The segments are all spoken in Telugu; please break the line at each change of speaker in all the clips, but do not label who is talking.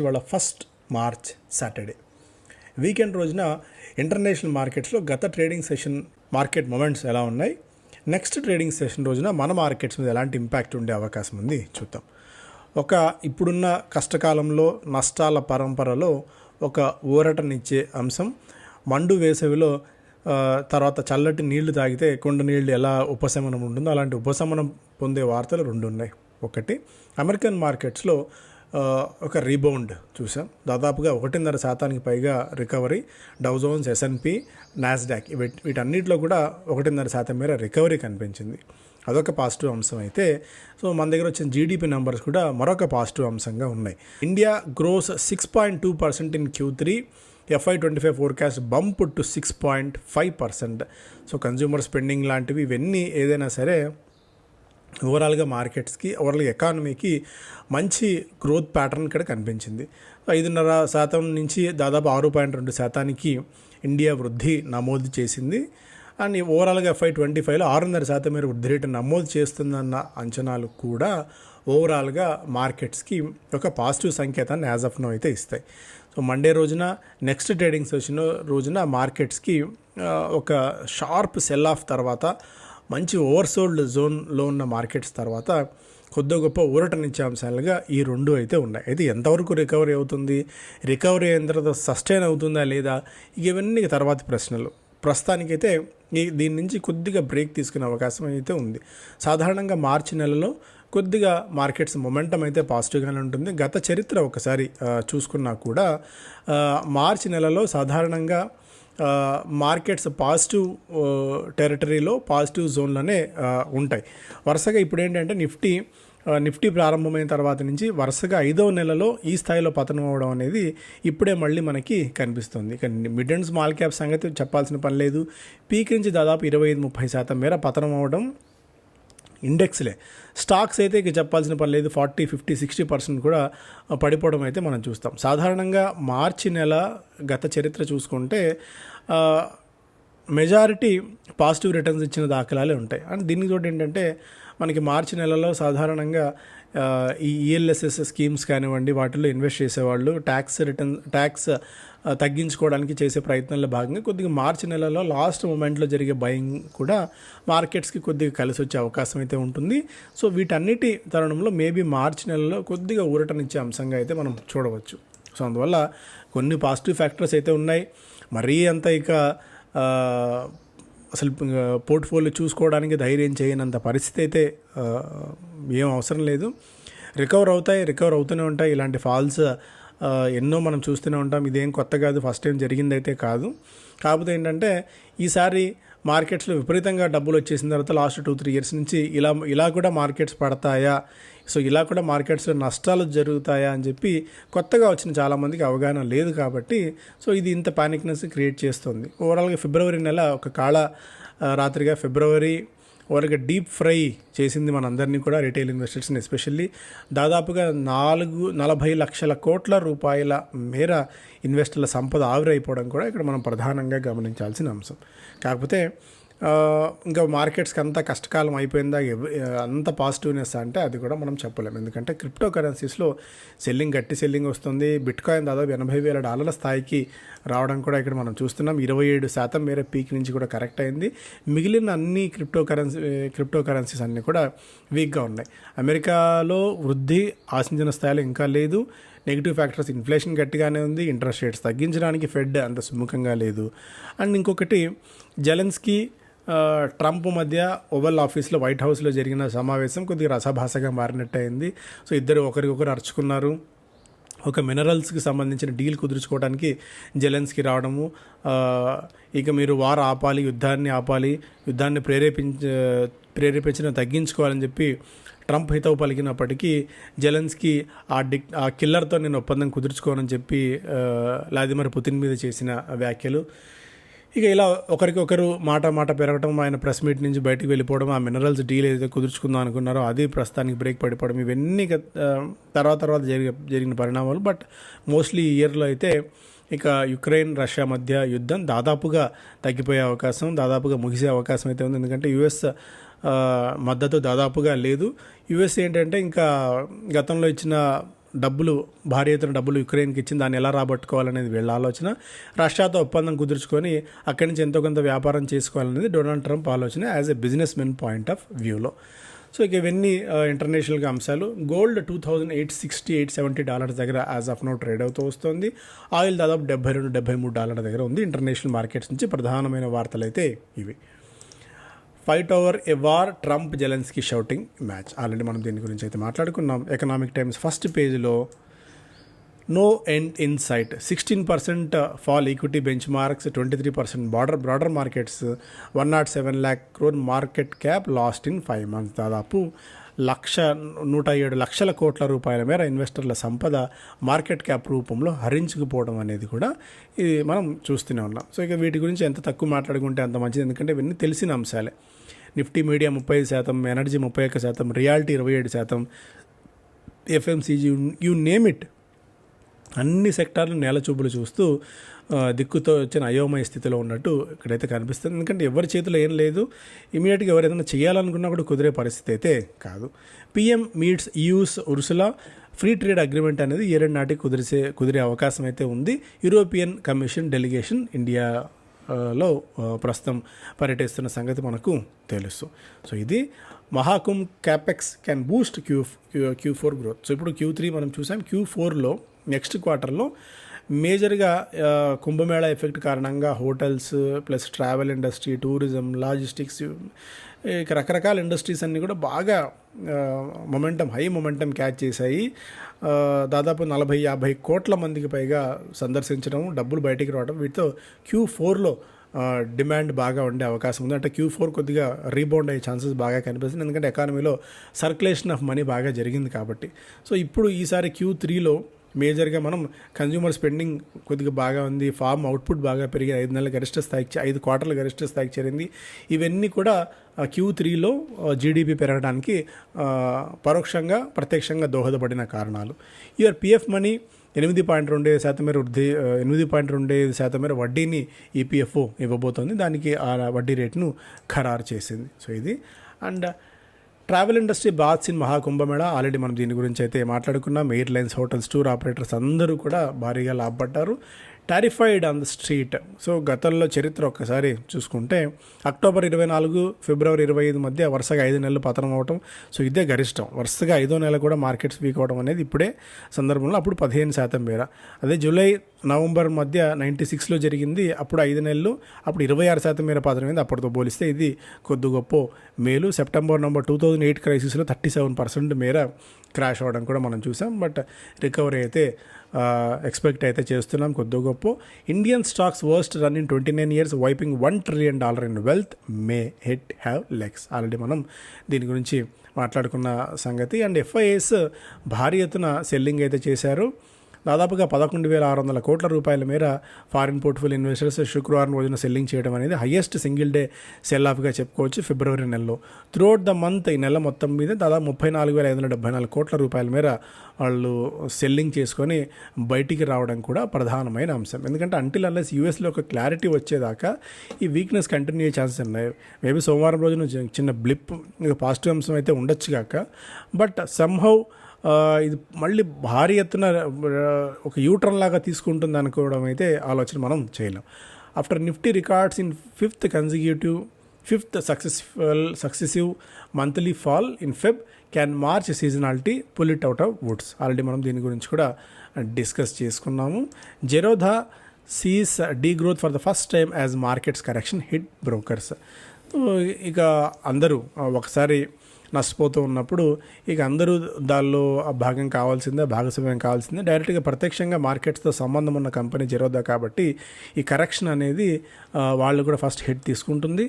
ఇవాళ ఫస్ట్ మార్చ్ సాటర్డే. వీకెండ్ రోజున ఇంటర్నేషనల్ మార్కెట్స్లో గత ట్రేడింగ్ సెషన్ మార్కెట్ మొమెంట్స్ ఎలా ఉన్నాయి? నెక్స్ట్ ట్రేడింగ్ సెషన్ రోజున మన మార్కెట్స్ మీద ఎలాంటి ఇంపాక్ట్ ఉండే అవకాశం ఉంది? చూద్దాం. ఒక ఇప్పుడున్న కష్టకాలంలో నష్టాల పరంపరలో ఒక ఊరటనిచ్చే అంశం. మండు వేసవిలో తర్వాత చల్లటి నీళ్ళు తాగితే కొండ నీళ్ళు ఎలా ఉపశమనం ఉంటుందో అలాంటి ఉపశమనం పొందే వార్తలు రెండు ఉన్నాయి ఒకటి అమెరికన్ మార్కెట్స్లో ఒక రీబౌండ్ చూసాం. దాదాపుగా ఒకటిన్నర శాతానికి పైగా రికవరీ డౌజోన్స్ ఎస్ఎన్పి నాస్డాక్ వీటి వీటన్నిటిలో కూడా ఒకటిన్నర శాతం మేర రికవరీ కనిపించింది. అదొక పాజిటివ్ అంశం అయితే సో మన దగ్గర వచ్చిన జీడిపి నెంబర్స్ కూడా మరొక పాజిటివ్ అంశంగా ఉన్నాయి. India grows six point two percent in Q three FY twenty five forecast bump to six point five percent so consumer spending లాంటివి ఇవన్నీ ఏదైనా సరే ఓవరాల్గా మార్కెట్స్కి ఓవరాల్ ఎకానమీకి మంచి గ్రోత్ ప్యాటర్న్ ఇక్కడ కనిపించింది. ఐదున్నర శాతం నుంచి దాదాపు ఆరు పాయింట్ రెండు శాతానికి ఇండియా వృద్ధి నమోదు చేసింది. అండ్ ఓవరాల్గా ఎఫ్ఐ ట్వంటీ ఫైవ్లో ఆరున్నర శాతం మేర వృద్ధి రేటు నమోదు చేస్తుందన్న అంచనాలు కూడా ఓవరాల్గా మార్కెట్స్కి ఒక పాజిటివ్ సంకేతాన్ని యాజ్ ఆఫ్ నో అయితే ఇస్తాయి. సో మండే రోజున నెక్స్ట్ ట్రేడింగ్ సెషన్ రోజున మార్కెట్స్కి ఒక షార్ప్ సెల్ ఆఫ్ తర్వాత మంచి ఓవర్సోల్డ్ జోన్లో ఉన్న మార్కెట్స్ తర్వాత కొద్ది గొప్ప ఊరటనిచ్చే అంశాలుగా ఈ రెండు అయితే ఉన్నాయి. అయితే ఎంతవరకు రికవరీ అవుతుంది? రికవరీ అయిన తర్వాత సస్టైన్ అవుతుందా లేదా? ఇవన్నీ తర్వాతి ప్రశ్నలు. ప్రస్తుతానికైతే ఈ దీని నుంచి కొద్దిగా బ్రేక్ తీసుకునే అవకాశం అయితే ఉంది. సాధారణంగా మార్చి నెలలో కొద్దిగా మార్కెట్స్ మొమెంటం అయితే పాజిటివ్గానే ఉంటుంది. గత చరిత్ర ఒకసారి చూసుకున్నా కూడా మార్చి నెలలో సాధారణంగా మార్కెట్స్ పాజిటివ్ టెరిటరీలో పాజిటివ్ జోన్లోనే ఉంటాయి. వరుసగా ఇప్పుడు ఏంటంటే నిఫ్టీ నిఫ్టీ ప్రారంభమైన తర్వాత నుంచి వరుసగా ఐదవ నెలలో ఈ స్థాయిలో పతనం అవడం అనేది ఇప్పుడే మళ్ళీ మనకి కనిపిస్తుంది. ఇక మిడ్ అండ్ స్మాల్ క్యాప్ సంగతి చెప్పాల్సిన పని లేదు. పీక్ నుంచి దాదాపు ఇరవై ఐదు ముప్పై శాతం మేర పతనం అవడం ఇండెక్స్లే. స్టాక్స్ అయితే ఇక చెప్పాల్సిన పని లేదు. ఫార్టీ ఫిఫ్టీ సిక్స్టీ పర్సెంట్ కూడా పడిపోవడం అయితే మనం చూస్తాం. సాధారణంగా మార్చి నెల గత చరిత్ర చూసుకుంటే మెజారిటీ పాజిటివ్ రిటర్న్స్ ఇచ్చిన దాఖలాలే ఉంటాయి. అండ్ దీనికి తోటి ఏంటంటే మనకి మార్చి నెలలో సాధారణంగా ఈ ఈఎల్ఎస్ఎస్ స్కీమ్స్ కానివ్వండి వాటిల్లో ఇన్వెస్ట్ చేసేవాళ్ళు ట్యాక్స్ రిటర్న్ ట్యాక్స్ తగ్గించుకోవడానికి చేసే ప్రయత్నంలో భాగంగా కొద్దిగా మార్చి నెలలో లాస్ట్ మూమెంట్లో జరిగే బయింగ్ కూడా మార్కెట్స్కి కొద్దిగా కలిసి వచ్చే అవకాశం అయితే ఉంటుంది. సో వీటన్నిటి తరుణంలో మేబీ మార్చి నెలలో కొద్దిగా ఊరటనిచ్చే అంశంగా అయితే మనం చూడవచ్చు. సో అందువల్ల కొన్ని పాజిటివ్ ఫ్యాక్టర్స్ అయితే ఉన్నాయి. మరీ అంత ఇక అసలు పోర్ట్ఫోలియో చూసుకోవడానికి ధైర్యం చేయనంత పరిస్థితి అయితే ఏం అవసరం లేదు. రికవర్ అవుతాయి రికవర్ అవుతూనే ఉంటాయి. ఇలాంటి ఫాల్స్ ఎన్నో మనం చూస్తూనే ఉంటాం. ఇదేం కొత్త కాదు ఫస్ట్ టైం జరిగిందైతే కాదు. కాకపోతే ఏంటంటే ఈసారి మార్కెట్స్లో విపరీతంగా డబ్బులు వచ్చేసిన తర్వాత లాస్ట్ టూ త్రీ ఇయర్స్ నుంచి ఇలా ఇలా కూడా మార్కెట్స్ పడతాయా? సో ఇలా కూడా మార్కెట్స్లో నష్టాలు జరుగుతాయా అని చెప్పి కొత్తగా వచ్చిన చాలామందికి అవగాహన లేదు కాబట్టి సో ఇది ఇంత పానిక్నెస్ క్రియేట్ చేస్తుంది. ఓవరాల్గా ఫిబ్రవరి నెల ఒక కాళ రాత్రిగా ఫిబ్రవరి ఓవర్గా డీప్ ఫ్రై చేసింది మనందరినీ కూడా రిటైల్ ఇన్వెస్టర్స్ని ఎస్పెషల్లీ దాదాపుగా నాలుగు నలభై లక్షల కోట్ల రూపాయల మేర ఇన్వెస్టర్ల సంపద ఆవిరైపోవడం కూడా ఇక్కడ మనం ప్రధానంగా గమనించాల్సిన అంశం. కాకపోతే ఇంకా మార్కెట్స్కి అంత కష్టకాలం అయిపోయిందా అంత పాజిటివ్నెస్ అంటే అది కూడా మనం చెప్పలేము ఎందుకంటే క్రిప్టో కరెన్సీస్లో సెల్లింగ్ గట్టి సెల్లింగ్ వస్తుంది. బిట్ కాయిన్ దాదాపు ఎనభై వేల డాలర్ల స్థాయికి రావడం కూడా ఇక్కడ మనం చూస్తున్నాం. ఇరవై ఏడు శాతం మేర పీక్ నుంచి కూడా కరెక్ట్ అయింది. మిగిలిన అన్ని క్రిప్టో కరెన్సీ క్రిప్టో కరెన్సీస్ అన్నీ కూడా వీక్గా ఉన్నాయి. అమెరికాలో వృద్ధి ఆశించిన స్థాయిలో ఇంకా లేదు. నెగిటివ్ ఫ్యాక్టర్స్ ఇన్ఫ్లేషన్ గట్టిగానే ఉంది ఇంట్రెస్ట్ రేట్స్ తగ్గించడానికి ఫెడ్ అంత సుముఖంగా లేదు. అండ్ ఇంకొకటి జలెన్స్కి ట్రంప్ మధ్య ఓవల్ ఆఫీస్లో వైట్ హౌస్లో జరిగిన సమావేశం కొద్దిగా రసభాసగా మారినట్టు అయింది సో ఇద్దరు ఒకరికొకరు అరుచుకున్నారు. ఒక మినరల్స్కి సంబంధించిన డీల్ కుదుర్చుకోవడానికి జెలెన్స్కి రావడము ఇక మీరు వారు ఆపాలి యుద్ధాన్ని ఆపాలి యుద్ధాన్ని ప్రేరేపించ ప్రేరేపించిన తగ్గించుకోవాలని చెప్పి ట్రంప్ హితవు పలికినప్పటికీ జెలెన్స్కి ఆ డిక్ ఆ కిల్లర్తో నేను ఒప్పందం కుదుర్చుకోనని చెప్పి వ్లాదిమిర్ పుతిన్ మీద చేసిన వ్యాఖ్యలు. ఇక ఇలా ఒకరికొకరు మాట మాట పెరగటం ఆయన ప్రెస్ మీట్ నుంచి బయటకు వెళ్ళిపోవడం ఆ మినరల్స్ డీల్ ఏదైతే కుదుర్చుకుందాం అనుకున్నారో అది ప్రస్తుతానికి బ్రేక్ పడిపోవడం ఇవన్నీ తర్వాత తర్వాత జరిగే జరిగిన పరిణామాలు. బట్ మోస్ట్లీ ఈ ఇయర్లో అయితే ఇక యుక్రెయిన్ రష్యా మధ్య యుద్ధం దాదాపుగా తగ్గిపోయే అవకాశం దాదాపుగా ముగిసే అవకాశం అయితే ఉంది. ఎందుకంటే యుఎస్ మద్దతు దాదాపుగా లేదు. యుఎస్ ఏంటంటే ఇంకా గతంలో ఇచ్చిన డబ్బులు భారీ ఎత్తున డబ్బులు యుక్రెయిన్కి ఇచ్చింది దాన్ని ఎలా రాబట్టుకోవాలనేది వీళ్ళ ఆలోచన. రష్యాతో ఒప్పందం కుదుర్చుకొని అక్కడి నుంచి ఎంతో కొంత వ్యాపారం చేసుకోవాలనేది డొనాల్డ్ ట్రంప్ ఆలోచన as a businessman point of వ్యూలో. సో ఇక ఇవన్నీ ఇంటర్నేషనల్గా అంశాలు. Gold two thousand eight sixty eight seventy dollars దగ్గర యాజ్ ఆఫ్ నో ట్రేడ్ అవుతూ వస్తుంది. ఆయిల్ దాదాపు డెబ్బై రెండు డెబ్బై మూడు డాలర్ల దగ్గర ఉంది. ఇంటర్నేషనల్ మార్కెట్స్ నుంచి ప్రధానమైన వార్తలు అయితే ఇవి. Fight over a war Trump Zelensky shouting match. Already మనం దీని గురించి అయితే మాట్లాడుకున్నాం. ఎకనామిక్ టైమ్స్ ఫస్ట్ పేజ్లో no end in sight. Sixteen percent fall equity benchmarks twenty three percent border broader markets one nought seven lakh crore market cap lost in five months. దాదాపు లక్ష నూట ఏడు లక్షల కోట్ల రూపాయల మేర ఇన్వెస్టర్ల సంపద మార్కెట్ క్యాప్ రూపంలో హరించుకుపోవడం అనేది కూడా ఇది మనం చూస్తూనే ఉన్నాం. సో ఇక వీటి గురించి ఎంత తక్కువ మాట్లాడుకుంటే అంత మంచిది. ఎందుకంటే ఇవన్నీ తెలిసిన అంశాలే. నిఫ్టీ మీడియా ముప్పై ఐదు శాతం ఎనర్జీ ముప్పై ఒక్క శాతం రియాలిటీ ఇరవై ఏడు శాతం ఎఫ్ఎంసీజీ యూ నేమ్ ఇట్. అన్ని సెక్టార్లు నేల చూపులు చూస్తూ దిక్కుతో వచ్చిన అయోమయ స్థితిలో ఉన్నట్టు ఇక్కడైతే కనిపిస్తుంది. ఎందుకంటే ఎవరి చేతిలో ఏం లేదు. ఇమీడియట్గా ఎవరు ఏదైనా చేయాలనుకున్నా కూడా కుదిరే పరిస్థితి అయితే కాదు. PM meets EU's Ursula free trade agreement అనేది ఏడాది నాటికి కుదిరిసే కుదిరే అవకాశం అయితే ఉంది. యూరోపియన్ కమిషన్ డెలిగేషన్ ఇండియా లో ప్రస్తుతం పర్యటిస్తున్న సంగతి మనకు తెలుసు. సో ఇది Mahakumbh capex can boost Q Q four growth so ఇప్పుడు క్యూ త్రీ మనం చూసాం. క్యూ ఫోర్లో నెక్స్ట్ క్వార్టర్లో మేజర్గా కుంభమేళ కుంభమేళా ఎఫెక్ట్ కారణంగా hotels plus travel industry tourism logistics ఇక రకరకాల ఇండస్ట్రీస్ అన్నీ కూడా బాగా మొమెంటం హై మొమెంటం క్యాచ్ చేశాయి. దాదాపు నలభై యాభై కోట్ల మందికి పైగా సందర్శించడం డబ్బులు బయటికి రావడం వీటితో క్యూ ఫోర్లో డిమాండ్ బాగా ఉండే అవకాశం ఉంది. అంటే క్యూ ఫోర్ కొద్దిగా రీబౌండ్ అయ్యే ఛాన్సెస్ బాగా కనిపిస్తుంది ఎందుకంటే ఎకానమీలో సర్క్యులేషన్ ఆఫ్ మనీ బాగా జరిగింది కాబట్టి. సో ఇప్పుడు ఈసారి క్యూ త్రీలో మేజర్గా మనం కన్జ్యూమర్ స్పెండింగ్ కొద్దిగా బాగా ఉంది ఫామ్ అవుట్పుట్ బాగా పెరిగి ఐదు నెలల గరిష్ట స్థాయికి ఐదు క్వార్టర్ల గరిష్ట స్థాయికి చేరింది. ఇవన్నీ కూడా క్యూ త్రీలో జీడిపి పెరగడానికి పరోక్షంగా ప్రత్యక్షంగా దోహదపడిన కారణాలు. ఇయర్ పిఎఫ్ మనీ ఎనిమిది పాయింట్ రెండు ఐదు శాతం మేర వృద్ధి ఎనిమిది పాయింట్ రెండు ఐదు శాతం మేర వడ్డీని ఈపీఎఫ్ఓ ఇవ్వబోతోంది. దానికి ఆ వడ్డీ రేటును ఖరారు చేసింది. సో ఇది. And travel industry bath in Mahakumbh Mela. Already మనం దీని గురించి అయితే మాట్లాడుకున్నాం. ఎయిర్లైన్స్ హోటల్స్ టూర్ ఆపరేటర్స్ అందరూ కూడా భారీగా లాభపడ్డారు. Tariffied on the street. So గతంలో చరిత్ర ఒక్కసారి చూసుకుంటే అక్టోబర్ ఇరవై నాలుగు ఫిబ్రవరి ఇరవై ఐదు మధ్య వరుసగా ఐదు నెలలు పతనం అవటం. సో ఇదే గరిష్టం. వరుసగా ఐదో నెల కూడా మార్కెట్స్ వీక్ అవడం అనేది ఇప్పుడే సందర్భంలో అప్పుడు పదిహేను శాతం మేర అదే జూలై నవంబర్ మధ్య నైంటీ సిక్స్లో జరిగింది. అప్పుడు ఐదు నెలలు అప్పుడు ఇరవై ఆరు శాతం మేర పతనమైంది. అప్పటితో పోలిస్తే ఇది కొద్ది గొప్ప మేలు. September November two thousand eight క్రైసిస్లో thirty seven percent మేర క్రాష్ అవ్వడం కూడా మనం చూసాం. బట్ రికవరీ అయితే ఎక్స్పెక్ట్ అయితే చేస్తున్నాం కొద్ది గొప్ప. Indian stocks worst run in twenty nine years wiping one trillion dollar in wealth. May hit have legs. Already మనం దీని గురించి మాట్లాడుకున్న సంగతి. అండ్ ఎఫ్ఐఎస్ భారీ ఎత్తున సెల్లింగ్ అయితే చేశారు. దాదాపుగా పదకొండు వేల ఆరు వందల కోట్ల రూపాయల మేర ఫారిన్ పోర్ట్ఫోలియో ఇన్వెస్టర్స్ శుక్రవారం రోజున సెల్లింగ్ చేయడం అనేది హయ్యెస్ట్ సింగిల్ డే సెల్ ఆఫ్గా చెప్పుకోవచ్చు ఫిబ్రవరి నెలలో. త్రూఅవుట్ ద మంత్ ఈ నెల మొత్తం మీద దాదాపు ముప్పై నాలుగు వేల ఐదు వందల డెబ్బై నాలుగు కోట్ల రూపాయల మేర వాళ్ళు సెల్లింగ్ చేసుకొని బయటికి రావడం కూడా ప్రధానమైన అంశం. ఎందుకంటే అంటిల్ అన్లెస్ యూఎస్లో ఒక క్లారిటీ వచ్చేదాకా ఈ వీక్నెస్ కంటిన్యూ అయ్యే ఛాన్సెస్ ఉన్నాయి. మేబీ సోమవారం రోజున చిన్న బ్లిప్ పాజిటివ్ అంశం అయితే ఉండొచ్చు కాక. బట్ సమ్హౌ ఇది మళ్ళీ భారీ ఎత్తున ఒక యూటర్న్ లాగా తీసుకుంటుంది అనుకోవడం అయితే ఆలోచన మనం చేయలేం. After Nifty records in fifth consecutive fifth successful successive monthly fall in Feb can March seasonality pull it out of woods already మనం దీని గురించి కూడా డిస్కస్ చేసుకున్నాము. Zerodha sees degrowth for the first time as markets correction hit brokers ఇక అందరూ ఒకసారి నష్టపోతూ ఉన్నప్పుడు ఇక అందరూ దానిలో ఆ భాగం కావాల్సిందే భాగస్వామ్యం కావాల్సిందే. డైరెక్ట్గా ప్రత్యక్షంగా మార్కెట్స్తో సంబంధం ఉన్న కంపెనీ జరోదా కాబట్టి ఈ కరెక్షన్ అనేది వాళ్ళు కూడా ఫస్ట్ హిట్ తీసుకుంటుంది.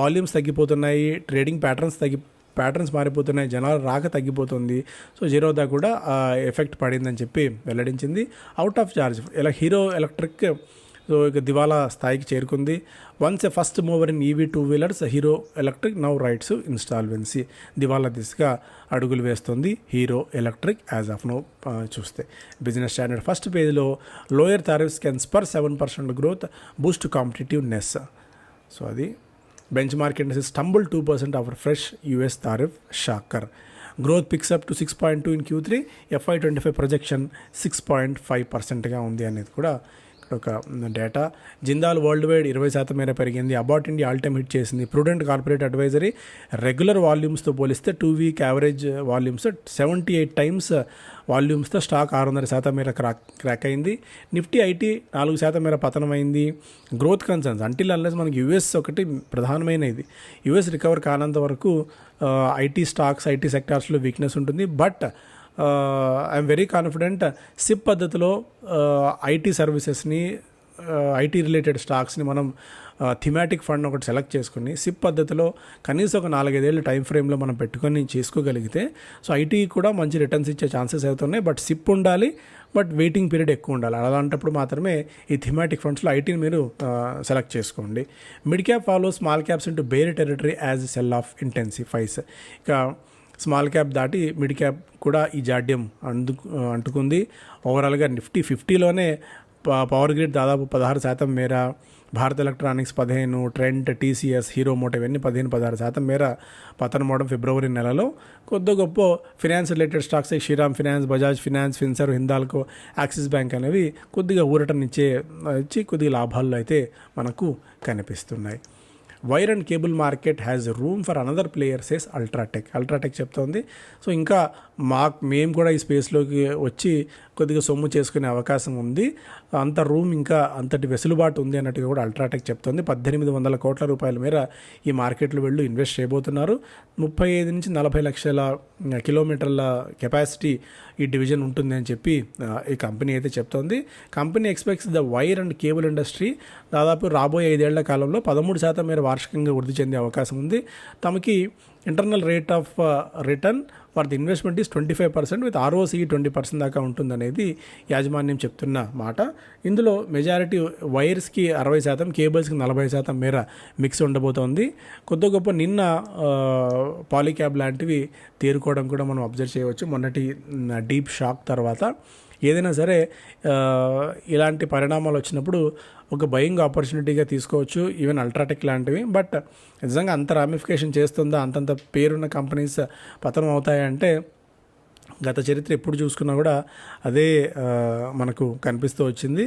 వాల్యూమ్స్ తగ్గిపోతున్నాయి ట్రేడింగ్ ప్యాటర్న్స్ తగ్గి ప్యాటర్న్స్ మారిపోతున్నాయి జనాలు రాక తగ్గిపోతుంది. సో జీరోదా కూడా ఎఫెక్ట్ పడిందని చెప్పి వెల్లడించింది. అవుట్ ఆఫ్ చార్జ్ ఇలా హీరో ఎలక్ట్రిక్ సో ఇక దివాలా స్థాయికి చేరుకుంది. Once a first mover in EV two wheelers Hero Electric now writes insolvency దివాలా దిశగా అడుగులు వేస్తుంది Hero Electric as of now చూస్తే. బిజినెస్ స్టాండర్డ్ ఫస్ట్ పేజ్లో lower tariffs can spur seven percent growth boost competitiveness so అది benchmark industry stumble two percent after fresh US tariff shocker growth picks up to six point two in Q three FY twenty five projection six point five పర్సెంట్గా ఉంది అనేది కూడా ఒక డేటా జిందాల్ వరల్డ్ వైడ్ ఇరవై శాతం మేర పెరిగింది. About India all time hit చేసింది. ప్రూడెంట్ కార్పొరేట్ అడ్వైజరీ రెగ్యులర్ వాల్యూమ్స్తో పోలిస్తే two week average volumes seventy eight times వాల్యూమ్స్తో stock ఆరు వందల శాతం మేర క్రాక్ క్రాక్ అయింది. నిఫ్టీ ఐటీ నాలుగు శాతం మేర పతనమైంది. గ్రోత్ కన్సర్న్స్ అంటిల్ అన్లెస్ మనకి యుఎస్ ఒకటి ప్రధానమైన ఇది. యుఎస్ రికవర్ కానంత వరకు ఐటీ స్టాక్స్ ఐటీ సెక్టార్స్లో వీక్నెస్ ఉంటుంది. But I'm very confident SIP పద్ధతిలో ఐటీ సర్వీసెస్ని ఐటీ రిలేటెడ్ స్టాక్స్ని మనం థిమాటిక్ ఫండ్ ఒకటి సెలెక్ట్ చేసుకుని సిప్ పద్ధతిలో కనీసం ఒక నాలుగైదేళ్ళు టైం ఫ్రేమ్లో మనం పెట్టుకొని చేసుకోగలిగితే సో ఐటీ కూడా మంచి రిటర్న్స్ ఇచ్చే ఛాన్సెస్ అవుతున్నాయి బట్ సిప్ ఉండాలి బట్ వెయిటింగ్ పీరియడ్ ఎక్కువ ఉండాలి. అలాంటప్పుడు మాత్రమే ఈ థిమాటిక్ ఫండ్స్లో ఐటీని మీరు సెలెక్ట్ చేసుకోండి. Mid cap follow small caps into bear territory as sell off intensifies ఇక స్మాల్ క్యాప్ దాటి మిడ్ క్యాప్ కూడా ఈ జాడ్యం అందు అంటుకుంది. ఓవరాల్గా నిఫ్టీ ఫిఫ్టీలోనే పవర్ గ్రిడ్ దాదాపు పదహారు శాతం మేర భారత్ ఎలక్ట్రానిక్స్ పదిహేను ట్రెంట్ టీసీఎస్ హీరో మోటో ఇవన్నీ పదిహేను పదహారు శాతం మేర పతనమవడం ఫిబ్రవరి నెలలో. కొద్ది గొప్ప finance related stocks Shriram finance Bajaj finance Finserv Hindalco Axis bank అనేవి కొద్దిగా ఊరటనిచ్చే ఇచ్చి కొద్దిగా లాభాల్లో అయితే మనకు కనిపిస్తున్నాయి. Wire and cable market has room for another player says UltraTech UltraTech చెప్తోంది. సో ఇంకా మాకు మేము కూడా ఈ స్పేస్లోకి వచ్చి కొద్దిగా సొమ్ము చేసుకునే అవకాశం ఉంది. అంత రూమ్ ఇంకా అంతటి వెసులుబాటు ఉంది అన్నట్టుగా కూడా అల్ట్రాటెక్ చెప్తోంది. పద్దెనిమిది వందల కోట్ల రూపాయల మేర ఈ మార్కెట్లో వెళ్ళి ఇన్వెస్ట్ చేయబోతున్నారు. ముప్పై ఐదు నుంచి నలభై లక్షల కిలోమీటర్ల కెపాసిటీ ఈ డివిజన్ ఉంటుంది అని చెప్పి ఈ కంపెనీ అయితే చెప్తోంది. Company expects the wire and cable industry దాదాపు రాబోయే ఐదేళ్ళ కాలంలో పదమూడు శాతం మేర వార్షికంగా వృద్ధి చెందే అవకాశం ఉంది. తమకి internal rate of return for the investment is twenty five percent with ROC twenty percent దాకా ఉంటుందనేది యాజమాన్యం చెప్తున్న మాట. ఇందులో మెజారిటీ వైర్స్కి అరవై శాతం కేబుల్స్కి నలభై శాతం మేర మిక్స్ ఉండబోతోంది. కొద్ది గొప్ప నిన్న పాలిక్యాబ్ లాంటివి తేరుకోవడం కూడా మనం అబ్జర్వ్ చేయవచ్చు. మొన్నటి డీప్ షాక్ తర్వాత ఏదైనా సరే ఇలాంటి పరిణామాలు వచ్చినప్పుడు ఒక బయింగ్ ఆపర్చునిటీగా తీసుకోవచ్చు ఈవెన్ అల్ట్రాటెక్ లాంటివి. బట్ నిజంగా అంత రామిఫికేషన్ చేస్తుందా అంతంత పేరున్న కంపెనీస్ పతనం అవుతాయంటే గత చరిత్ర ఎప్పుడు చూసుకున్నా కూడా అదే మనకు కనిపిస్తూ వచ్చింది.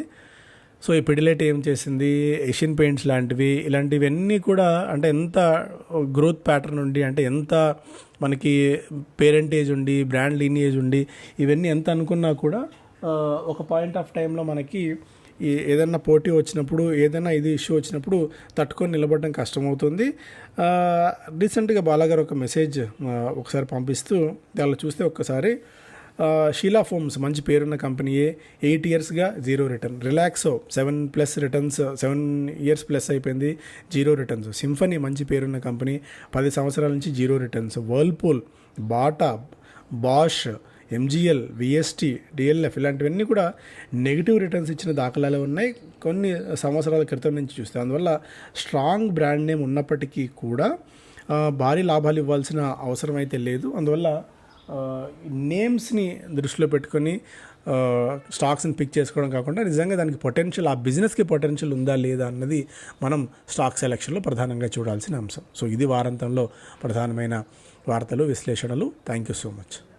సో ఈ పిడిలైట్ ఏం చేసింది ఏషియన్ పెయింట్స్ లాంటివి ఇలాంటివన్నీ కూడా అంటే ఎంత గ్రోత్ ప్యాటర్న్ ఉండి అంటే ఎంత మనకి పేరెంటేజ్ ఉండి బ్రాండ్ లీనియేజ్ ఉండి ఇవన్నీ ఎంత అనుకున్నా కూడా ఒక పాయింట్ ఆఫ్ టైంలో మనకి ఏదైనా పోటీ వచ్చినప్పుడు ఏదైనా ఇది ఇష్యూ వచ్చినప్పుడు తట్టుకొని నిలబడడం కష్టమవుతుంది. రీసెంట్గా బాలాగారు ఒక మెసేజ్ ఒకసారి పంపిస్తూ దానిలో చూస్తే ఒక్కసారి షీలా ఫోమ్స్ మంచి పేరున్న కంపెనీయే ఎయిట్ ఇయర్స్గా zero return Relaxo seven plus returns seven years plus అయిపోయింది జీరో రిటర్న్స్ సింఫనీ మంచి పేరున్న కంపెనీ పది సంవత్సరాల నుంచి zero returns Whirlpool Bata Bosch MGL VST DLF ఇలాంటివన్నీ కూడా నెగిటివ్ రిటర్న్స్ ఇచ్చిన దాఖలాలు ఉన్నాయి. కొన్ని సంవత్సరాల క్రితం నుంచి చూస్తే అందువల్ల స్ట్రాంగ్ బ్రాండ్ నేమ్ ఉన్నప్పటికీ కూడా భారీ లాభాలు ఇవ్వాల్సిన అవసరం అయితే లేదు. అందువల్ల నేమ్స్ని దృష్టిలో పెట్టుకొని స్టాక్స్ని పిక్ చేసుకోవడం కాకుండా నిజంగా దానికి పొటెన్షియల్ ఆ బిజినెస్కి పొటెన్షియల్ ఉందా లేదా అన్నది మనం స్టాక్ సెలక్షన్లో ప్రధానంగా చూడాల్సిన అంశం. సో ఇది వారాంతంలో ప్రధానమైన వార్తలు విశ్లేషణలు. Thank you so much